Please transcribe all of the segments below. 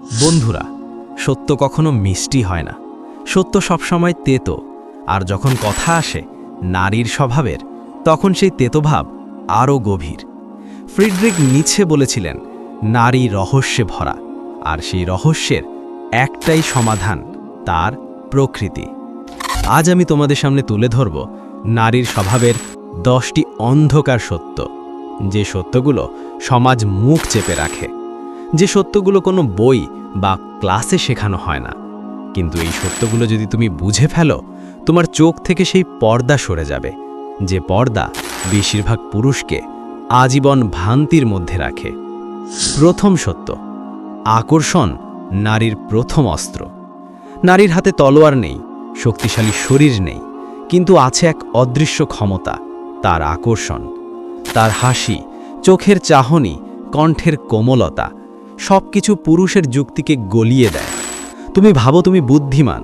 বন্ধুরা, সত্য কখনো মিষ্টি হয় না। সত্য সবসময় তেতো, আর যখন কথা আসে নারীর স্বভাবের, তখন সেই তেতোভাব আরও গভীর। ফ্রিডরিক নিচ্ছে বলেছিলেন, নারী রহস্যে ভরা, আর সেই রহস্যের একটাই সমাধান তার প্রকৃতি। আজ আমি তোমাদের সামনে তুলে ধরব নারীর স্বভাবের দশটি অন্ধকার সত্য, যে সত্যগুলো সমাজ মুখ চেপে রাখে। যে সত্যগুলো কোনো বই বা ক্লাসে শেখানো হয় না। কিন্তু এই সত্যগুলো যদি তুমি বুঝে ফেলো, তোমার চোখ থেকে সেই পর্দা সরে যাবে, যে পর্দা বেশিরভাগ পুরুষকে আজীবন ভ্রান্তির মধ্যে রাখে। প্রথম সত্য, আকর্ষণ নারীর প্রথম অস্ত্র। নারীর হাতে তলোয়ার নেই, শক্তিশালী শরীর নেই, কিন্তু আছে এক অদৃশ্য ক্ষমতা, তার আকর্ষণ। তার হাসি, চোখের চাহনি, কণ্ঠের কোমলতা সব কিছু পুরুষের যুক্তিকে গলিয়ে দেয়। তুমি ভাবো তুমি বুদ্ধিমান,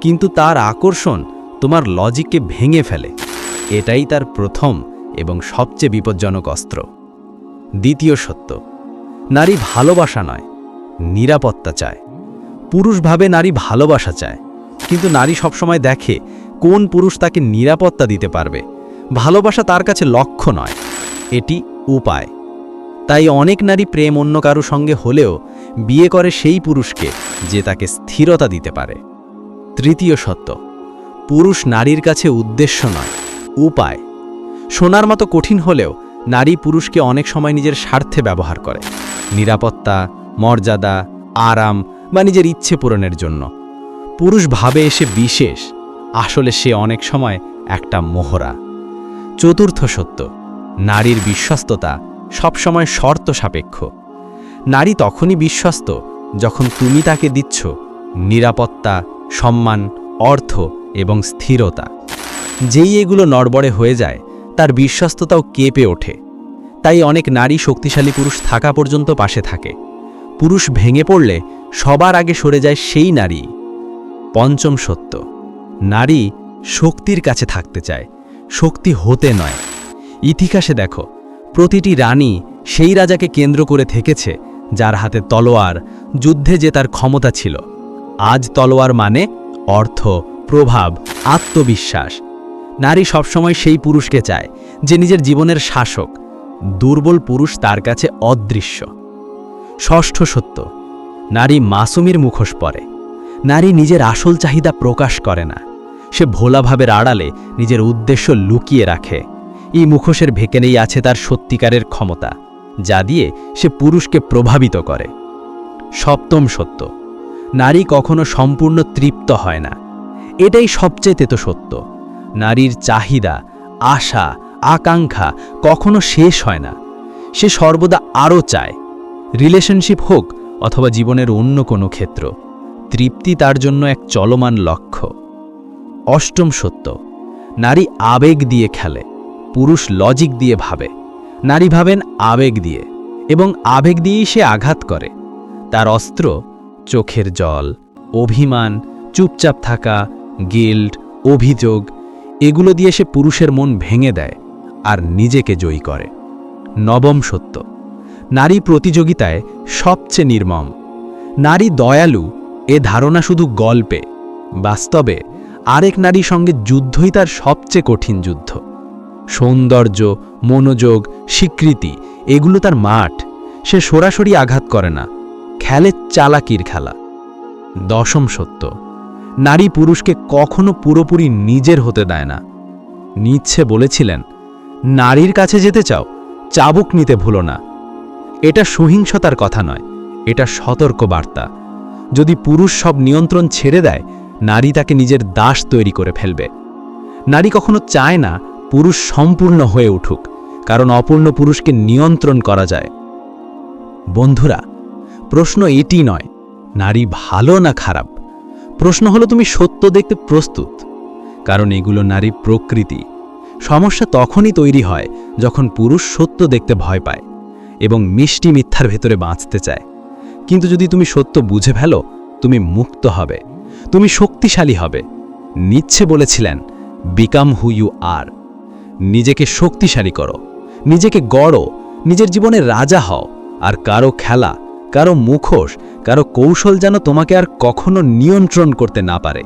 কিন্তু তার আকর্ষণ তোমার লজিককে ভেঙে ফেলে। এটাই তার প্রথম এবং সবচেয়ে বিপজ্জনক অস্ত্র। দ্বিতীয় সত্য, নারী ভালোবাসা নয়, নিরাপত্তা চায়। পুরুষ ভাবে নারী ভালোবাসা চায়, কিন্তু নারী সবসময় দেখে কোন পুরুষ তাকে নিরাপত্তা দিতে পারবে। ভালোবাসা তার কাছে লক্ষ্য নয়, এটি উপায়। তাই অনেক নারী প্রেম অন্য কারও সঙ্গে হলেও বিয়ে করে সেই পুরুষকে যে তাকে স্থিরতা দিতে পারে। তৃতীয় সত্য, পুরুষ নারীর কাছে উদ্দেশ্য নয়, উপায়। সোনার মতো কঠিন হলেও নারী পুরুষকে অনেক সময় নিজের স্বার্থে ব্যবহার করে। নিরাপত্তা, মর্যাদা, আরাম বা নিজের ইচ্ছে পূরণের জন্য। পুরুষ ভাবে এসে বিশেষ, আসলে সে অনেক সময় একটা মোহরা। চতুর্থ সত্য, নারীর বিশ্বস্ততা সবসময় শর্ত সাপেক্ষ। নারী তখনই বিশ্বস্ত যখন তুমি তাকে দিচ্ছ নিরাপত্তা, সম্মান, অর্থ এবং স্থিরতা। যেই এগুলো নড়বড়ে হয়ে যায়, তার বিশ্বস্ততাও কেঁপে ওঠে। তাই অনেক নারী শক্তিশালী পুরুষ থাকা পর্যন্ত পাশে থাকে। পুরুষ ভেঙে পড়লে সবার আগে সরে যায় সেই নারী। পঞ্চম সত্য, নারী শক্তির কাছে থাকতে চায়, শক্তি হতে নয়। ইতিহাসে দেখো প্রতিটি রানী সেই রাজাকে কেন্দ্র করে থেকেছে, যার হাতে তলোয়ার, যুদ্ধে যে তার ক্ষমতা ছিল। আজ তলোয়ার মানে অর্থ, প্রভাব, আত্মবিশ্বাস। নারী সবসময় সেই পুরুষকে চায়, যে নিজের জীবনের শাসক, দুর্বল পুরুষ তার কাছে অদৃশ্য। ষষ্ঠ সত্য, নারী মাসুমির মুখোশ পরে। নারী নিজের আসল চাহিদা প্রকাশ করে না। সে ভোলাভাবের আড়ালে নিজের উদ্দেশ্য লুকিয়ে রাখে। এই মুখোশের ভেকেনেই আছে তার সত্যিকারের ক্ষমতা, যা দিয়ে সে পুরুষকে প্রভাবিত করে। সপ্তম সত্য, নারী কখনো সম্পূর্ণ তৃপ্ত হয় না। এটাই সবচেয়ে তেতো সত্য, নারীর চাহিদা, আশা, আকাঙ্ক্ষা কখনো শেষ হয় না। সে সর্বদা আরও চায়, রিলেশনশিপ হোক অথবা জীবনের অন্য কোনো ক্ষেত্র, তৃপ্তি তার জন্য এক চলমান লক্ষ্য। অষ্টম সত্য, নারী আবেগ দিয়ে খেলে। পুরুষ লজিক দিয়ে ভাবে, নারী ভাবেন আবেগ দিয়ে এবং আবেগ দিয়েই সে আঘাত করে। তার অস্ত্র, চোখের জল, অভিমান, চুপচাপ থাকা, গিল্ড, অভিযোগ, এগুলো দিয়ে সে পুরুষের মন ভেঙে দেয় আর নিজেকে জয়ী করে। নবম সত্য, নারী প্রতিযোগিতায় সবচেয়ে নির্মম। নারী দয়ালু, এ ধারণা শুধু গল্পে, বাস্তবে আরেক নারী সঙ্গে যুদ্ধই তার সবচেয়ে কঠিন যুদ্ধ। সৌন্দর্য, মনোযোগ, স্বীকৃতি, এগুলো তার মাঠ। সে সরাসরি আঘাত করে না। খেলে চালাকির খেলা। দশম সত্য, নারী পুরুষকে কখনো পুরোপুরি নিজের হতে দেয় না। নিচ্ছে বলেছিলেন, নারীর কাছে যেতে চাও, চাবুক নিতে ভুলো না। এটা সহিংসতার কথা নয়, এটা সতর্ক বার্তা যদি পুরুষ সব নিয়ন্ত্রণ ছেড়ে দেয়, নারী তাকে নিজের দাস তৈরি করে ফেলবে। নারী কখনো চায় না পুরুষ সম্পূর্ণ হয়ে উঠুক, কারণ অপূর্ণ পুরুষকে নিয়ন্ত্রণ করা যায়। বন্ধুরা, প্রশ্ন এটি নয়, নারী ভালো না খারাপ? প্রশ্ন হলো তুমি সত্য দেখতে প্রস্তুত, কারণ এগুলো নারী প্রকৃতি। সমস্যা তখনই তৈরি হয় যখন পুরুষ সত্য দেখতে ভয় পায় এবং মিষ্টি মিথ্যার ভেতরে বাঁচতে চায়। কিন্তু যদি তুমি সত্য বুঝে ফেলো, তুমি মুক্ত হবে, তুমি শক্তিশালী হবে। নিচ্ছে বলেছিলেন বিকাম হু ইউ আর নিজেকে শক্তিশালী করো, নিজেকে গড়ো, নিজের জীবনে রাজা হও, আর কারও খেলা, কারও মুখোশ, কারও কৌশল যেন তোমাকে আর কখনো নিয়ন্ত্রণ করতে না পারে।